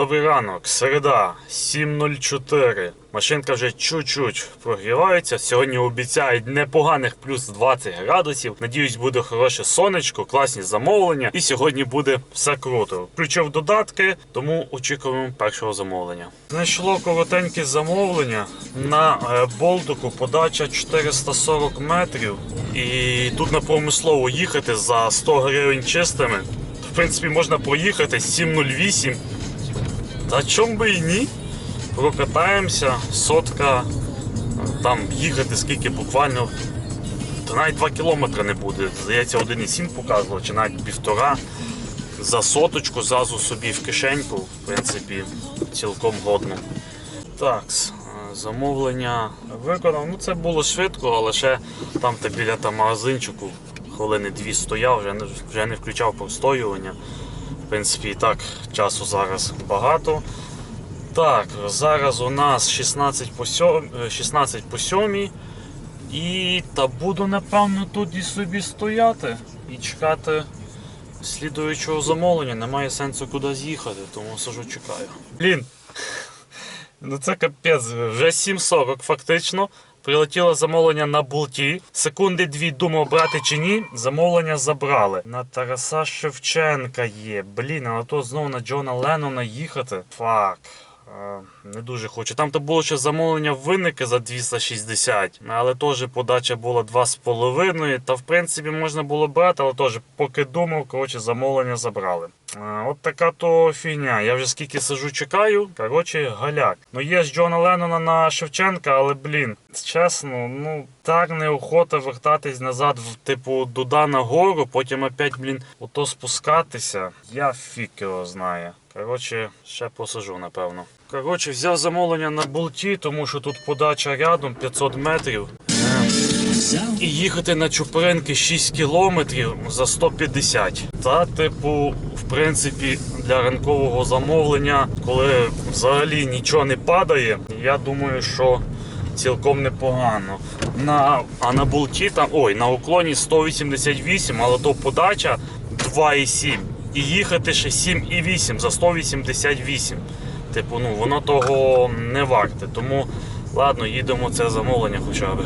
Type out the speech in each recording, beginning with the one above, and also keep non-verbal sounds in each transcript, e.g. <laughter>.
Добрий ранок, середа, 7.04. Машинка вже чуть-чуть прогрівається. Сьогодні обіцяють непоганих плюс 20 градусів. Надіюсь, буде хороше сонечко, класні замовлення. І сьогодні буде все круто. Включив додатки, тому очікуємо першого замовлення. Знайшло коротеньке замовлення на е, болтику. Подача 440 метрів. І тут на промислово їхати за 100 гривень чистими. В принципі, можна проїхати 7.08. Та чом би і ні? Прокатаємося, сотка, там їхати скільки буквально. Та навіть 2 кілометри не буде. Здається, 1,7 показував, чи навіть півтора. За соточку зразу собі в кишеньку, в принципі, цілком годно. Так, замовлення виконав. Ну це було швидко, але ще там та біля там магазинчику хвилини дві стояв, вже не, вже не включав простоювання. Принципі, і так часу зараз багато. Так, зараз у нас 16 по 7, 16 по 7. І та буду напевно тут і собі стояти і чекати слідуючого замовлення. Немає сенсу куди з'їхати, тому сижу чекаю. Блін, ну це капець, вже 7.40 фактично. Прилетіло замовлення на болті. Секунди дві думав брати чи ні. Замовлення забрали. На Тараса Шевченка є. Блін, а то знову на Джона Леннона їхати. Фак. Не дуже хочу. Там то було ще замовлення винники за 260, але теж подача була 2,5. Та в принципі можна було брати, але теж поки думав, коротше, замовлення забрали. От така то фігня. Я вже скільки сижу, чекаю. Коротше, галяк. Ну є ж Джона Леннона на Шевченка, але блін, чесно, ну так неохота вертатись назад в типу туди на гору, потім опять, блін, ото спускатися. Я фік його знаю. Коротше, ще посажу, напевно. Коротше, взяв замовлення на болті, тому що тут подача рядом 500 метрів. І їхати на Чупринки 6 кілометрів за 150. Та, типу, в принципі, для ранкового замовлення, коли взагалі нічого не падає, я думаю, що цілком непогано. На, а на болті там, ой, на уклоні 188, але то подача 2,7. І їхати ще 7,8 за 188. Типу, ну воно того не варте. Тому ладно, їдемо це замовлення хоча б.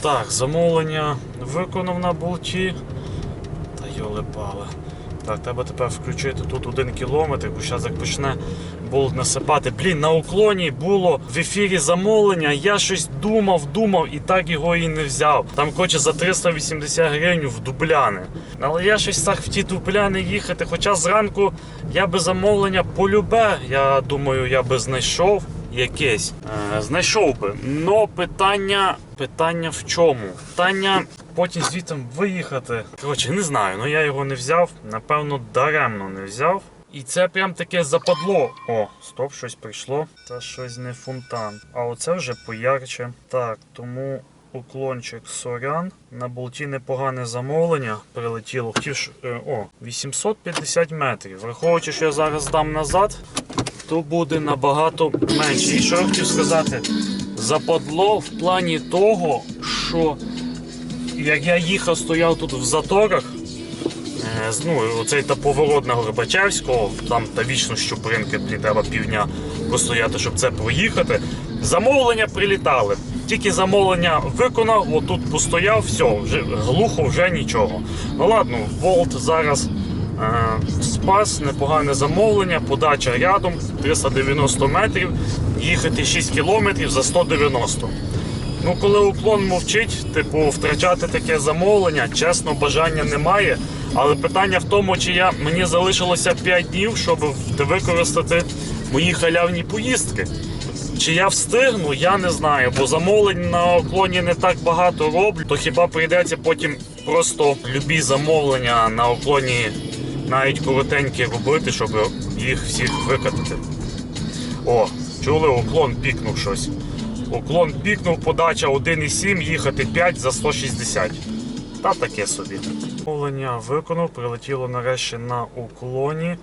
Так, замовлення виконав на болті. Та йолипала. Так, треба тепер включити тут один кілометр, бо зараз як почне болт насипати. Блін, на уклоні було в ефірі замовлення. Я щось думав, думав і так його і не взяв. Там хоче за 380 гривень в дубляни. Але я щось так в ті дубляни їхати. Хоча зранку я би замовлення полюбе. Я думаю, я би знайшов якесь. Е, знайшов би. Но питання, питання в чому? Питання потім звітом виїхати. Коротше, не знаю, ну я його не взяв. Напевно, даремно не взяв. І це прям таке западло. О, стоп, щось прийшло. Та щось не фонтан. А оце вже поярче. Так, тому уклончик сорян. На болті непогане замовлення прилетіло. Хотів, ж- е, о, 850 метрів. Враховуючи, що я зараз дам назад, то буде набагато менше. І що я хотів сказати? Западло в плані того, що як я їхав, стояв тут в заторах. Ну, оцей та поворот на Горбачевського, там та вічно щупринки, треба півдня постояти, щоб це проїхати. Замовлення прилітали. Тільки замовлення виконав, отут постояв, все, вже глухо, вже нічого. Ну ладно, Волт зараз е, спас, непогане замовлення, подача рядом 390 метрів, їхати 6 кілометрів за 190. Ну, коли уклон мовчить, типу, втрачати таке замовлення, чесно, бажання немає. Але питання в тому, чи я мені залишилося 5 днів, щоб використати мої халявні поїздки. Чи я встигну, я не знаю, бо замовлень на уклоні не так багато роблю, то хіба прийдеться потім просто любі замовлення на уклоні навіть коротенькі робити, щоб їх всіх викатати. О, чули, уклон пікнув щось. Уклон пікнув, подача 1,7, їхати 5 за 160. Та таке собі. Замовлення виконав, прилетіло нарешті на уклоні.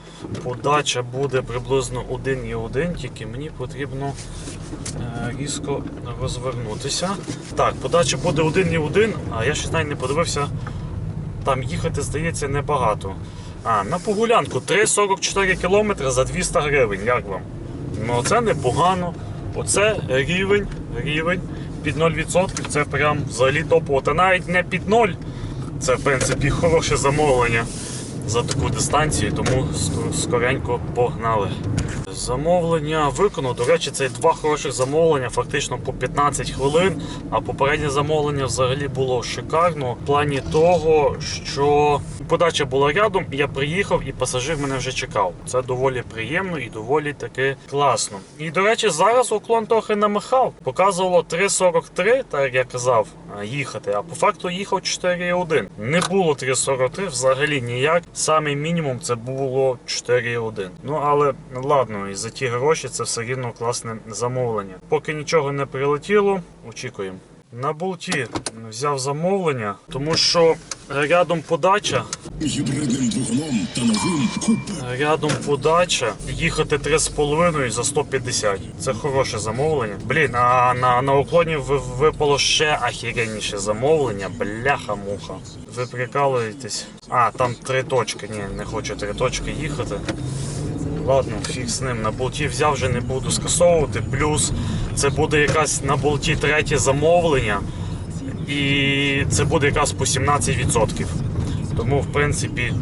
Подача буде приблизно 1,1, тільки мені потрібно е, різко розвернутися. Так, подача буде 1,1, а я щось навіть не подивився. Там їхати, здається, небагато. А, на погулянку 3,44 км за 200 гривень. Як вам? Ну це непогано. Оце рівень, рівень під 0%. Це прям взагалі топово. Та навіть не під 0. Це в принципі <laughs> хороше замовлення за таку дистанцію, тому ск- скоренько погнали. Замовлення виконав. До речі, це два хороших замовлення, фактично по 15 хвилин. А попереднє замовлення взагалі було шикарно в плані того, що подача була рядом, я приїхав, і пасажир мене вже чекав. Це доволі приємно і доволі таки класно. І до речі, зараз уклон трохи намахав. Показувало 3.43, так як я казав, їхати. А по факту їхав 4.1. Не було 3.43 взагалі ніяк. Самий мінімум це було 4.1. Ну але ладно, і за ті гроші це все рівно класне замовлення. Поки нічого не прилетіло, очікуємо. На болті взяв замовлення, тому що рядом подача гібридним двигуном та новим купе. Рядом подача, їхати 3,5 за 150. Це хороше замовлення. Блін, а на, на уклоні випало ще ахіренніше замовлення. Бляха-муха. Ви прикалуєтесь. А, там три точки. Ні, не хочу три точки їхати. Ладно, фіг з ним. На болті взяв, вже не буду скасовувати. Плюс це буде якась на болті третє замовлення. І це буде якраз по 17%. Тому, в принципі,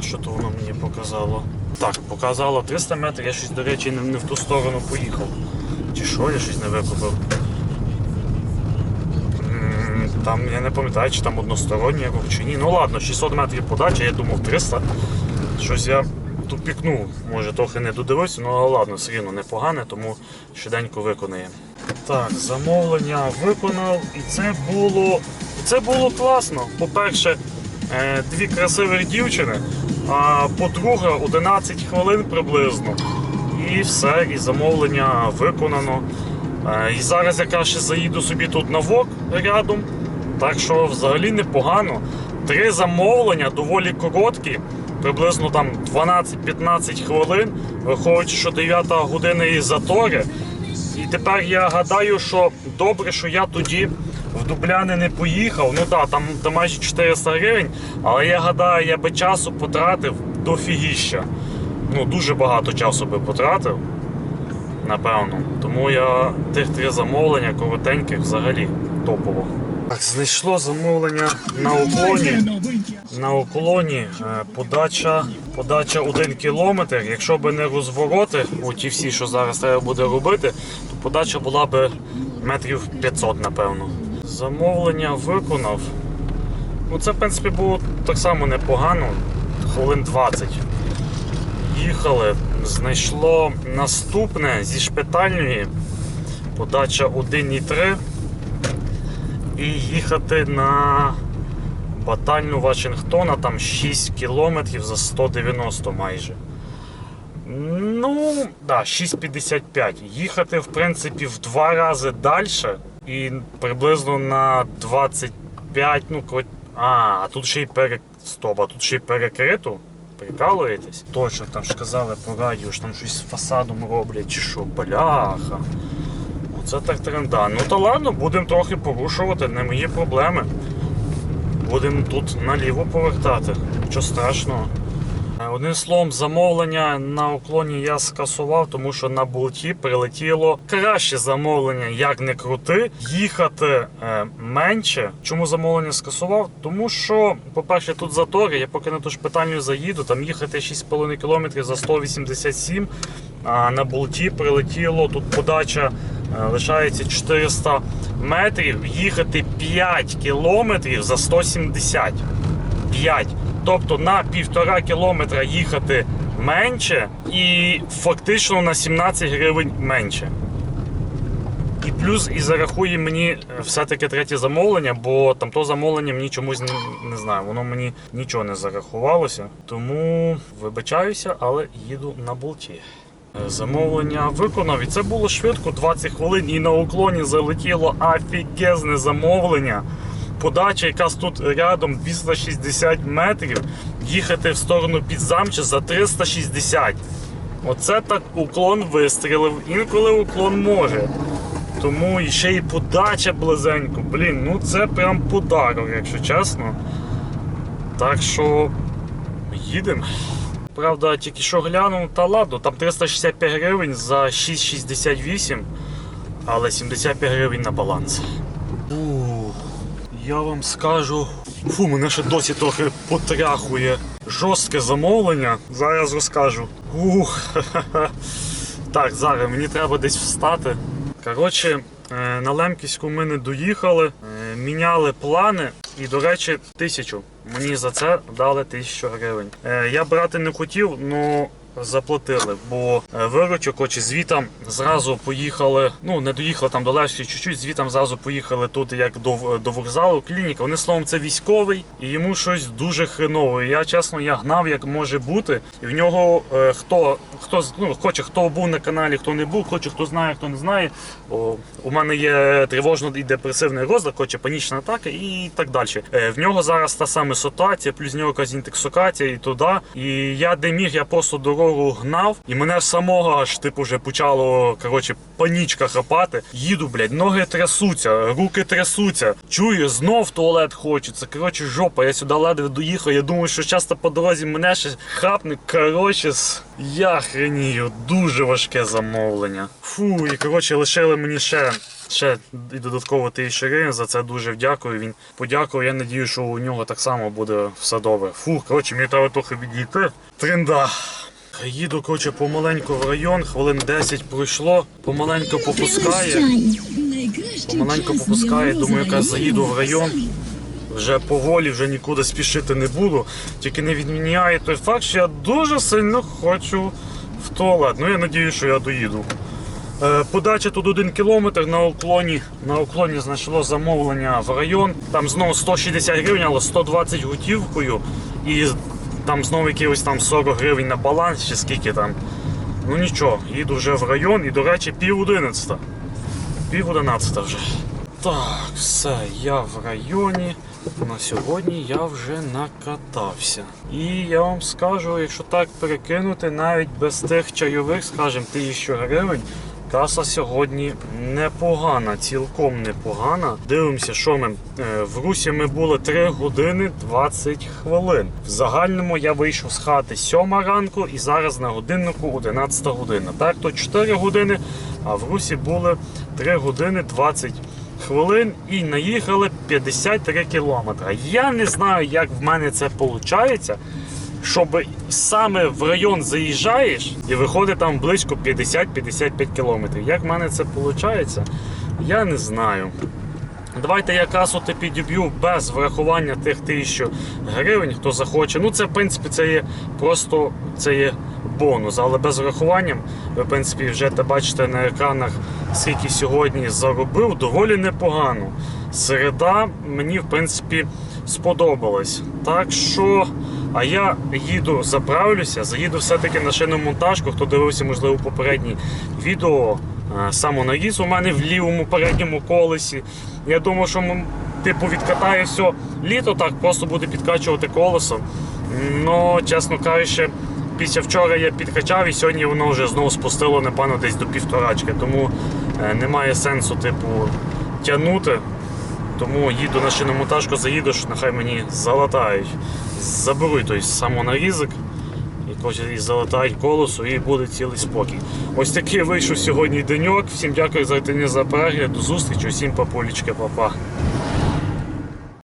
що то воно мені показало? Так, показало 300 метрів, я щось, до речі, не, не в ту сторону поїхав. Чи що, я щось не викупив. Там я не пам'ятаю, чи там односторонній рух, чи ні. Ну ладно, 600 метрів подача, я думав 300. Щось я тупікнув, може трохи не додивився, ну але ладно, все рівно непогане, тому швиденько виконає. Так, замовлення виконав, і це було. Це було класно. По-перше, е, дві красивих дівчини, а по-друге, 11 хвилин приблизно. І все, і замовлення виконано. Е, І зараз я краще заїду собі тут на ВОК рядом. Так що взагалі непогано. Три замовлення доволі короткі, приблизно там 12-15 хвилин, виходячи, що 9 година і затори. І тепер я гадаю, що добре, що я тоді в Дубляни не поїхав. Ну так, там, там майже 400 гривень, але я гадаю, я би часу потратив до фігіща. Ну, дуже багато часу би потратив, напевно. Тому я тих три замовлення коротеньких взагалі топово. Так, знайшло замовлення на уклоні. На уклоні е, подача, подача 1 кілометр. Якщо б не розвороти, оті всі, що зараз треба буде робити, то подача була б метрів 500, напевно. Замовлення виконав. Ну, це, в принципі, було так само непогано, хвилин 20. Їхали, знайшло наступне зі шпитальної, подача 1,3 і їхати на батальну Вашингтона там 6 кілометрів за 190 майже. Ну, да, 6,55. Їхати, в принципі, в два рази далі і приблизно на 25, ну, а, а тут ще й перек... Стоп, а тут ще й перекрито. Прикалуєтесь? Точно, там ж казали по радіо, що там щось з фасадом роблять, чи що, бляха. Оце так тренда. Ну та ладно, будемо трохи порушувати, не мої проблеми. Будемо тут наліво повертати. Нічого страшного. Е, Одним словом, замовлення на уклоні я скасував, тому що на болті прилетіло краще замовлення, як не крути. Їхати е, менше. Чому замовлення скасував? Тому що, по-перше, тут затори, я поки на ту ж питанню заїду, там їхати 6,5 км за 187, а на болті прилетіло тут подача. Е, Лишається 400 метрів, їхати 5 кілометрів за 170. 5. Тобто на півтора кілометра їхати менше і фактично на 17 гривень менше. І плюс і зарахує мені е, все-таки третє замовлення, бо там то замовлення мені чомусь не, не знаю, воно мені нічого не зарахувалося. Тому вибачаюся, але їду на болті. Замовлення виконав, і це було швидко, 20 хвилин, і на уклоні залетіло офігезне замовлення. Подача, якраз тут рядом 260 метрів, їхати в сторону Підзамча за 360. Оце так уклон вистрілив. Інколи уклон може. Тому і ще й подача близенько. Блін, ну це прям подарок, якщо чесно. Так що їдемо. Правда, тільки що глянув, та ладно, там 365 гривень за 6,68, але 75 гривень на баланс. Ух, я вам скажу. Фу, мене ще досі трохи потряхує. Жорстке замовлення. Зараз розкажу. Ух. <laughs> Так, зараз мені треба десь встати. Коротше, е, на Лемківську ми не доїхали, е, міняли плани і, до речі, тисячу. Мені за це дали тисячу гривень. Е, Я брати не хотів, але заплатили, бо е, виручок, очі звітам зразу поїхали. Ну, не доїхали там до Левської чуть-чуть, звітам зразу поїхали тут, як до, до вокзалу, клініка. Вони словом, це військовий, і йому щось дуже хреново. Я чесно, я гнав, як може бути. І в нього е, хто хто ну, хоче, хто був на каналі, хто не був, хоче, хто знає, хто не знає. Бо у мене є тривожно і депресивний розлад, хоче панічна атака і так далі. Е, в нього зараз та сама ситуація, плюс в нього якась інтоксикація і туди. І я де міг, я просто дорогу гнав, і мене самого аж типу вже почало коротше, панічка хапати. Їду, блядь, ноги трясуться, руки трясуться. Чую, знов туалет хочеться. Коротше, жопа, я сюди ледве доїхав. Я думаю, що часто по дорозі мене ще хапне. Коротше, я хренію, дуже важке замовлення. Фу, і коротше лишили мені ще. Ще і додатково тисячу гривень, за це дуже вдякую. Він подякував. Я надію, що у нього так само буде все добре. Фу, коротше, мені треба трохи відійти. Їду, коротше, помаленьку в район, хвилин 10 пройшло, помаленьку попускає. Помаленьку попускає, думаю, якраз заїду в район. Вже поволі, вже нікуди спішити не буду. Тільки не відміняє той факт, що я дуже сильно хочу в туалет. Ну я надію, що я доїду. Е, Подача тут один кілометр на уклоні. На уклоні знайшло замовлення в район. Там знову 160 гривень, але 120 готівкою. І там знову якихось там 40 гривень на баланс чи скільки там. Ну нічого, їду вже в район і, до речі, пів одинадцята. Пів одинадцята вже. Так, все, я в районі. На сьогодні я вже накатався. І я вам скажу, якщо так перекинути, навіть без тих чайових, скажімо, тисячу гривень, каса сьогодні непогана, цілком непогана. Дивимося, що ми е, в Русі ми були 3 години 20 хвилин. В загальному я вийшов з хати 7 ранку і зараз на годиннику 11 година. Так, то 4 години, а в Русі були 3 години 20 хвилин і наїхали 53 кілометри. Я не знаю, як в мене це виходить, щоб саме в район заїжджаєш і виходить там близько 50-55 кілометрів. Як в мене це виходить, я не знаю. Давайте я касу ти підіб'ю без врахування тих тисяч гривень, хто захоче. Ну це в принципі це є просто це є бонус, але без врахування, ви в принципі вже те бачите на екранах, скільки сьогодні заробив, доволі непогано. Середа мені в принципі сподобалась. Так що, а я їду, заправлюся, заїду все-таки на шиномонтажку. Хто дивився, можливо, попереднє відео. е, Самонаріз у мене в лівому передньому колесі. Я думаю, що типу відкатаю все літо, так просто буде підкачувати колесо. Ну, чесно кажучи, після вчора я підкачав і сьогодні воно вже знову спустило, напевно, десь до півторачки. Тому е, немає сенсу, типу, тягнути. Тому їду на шиномонтажку, заїду, що нехай мені залатають. Заберуть той самонарізок, і залатай колесо і буде цілий спокій. Ось такий вийшов сьогодні деньок. Всім дякую за за перегляд. До зустрічі, усім папулічки, папа.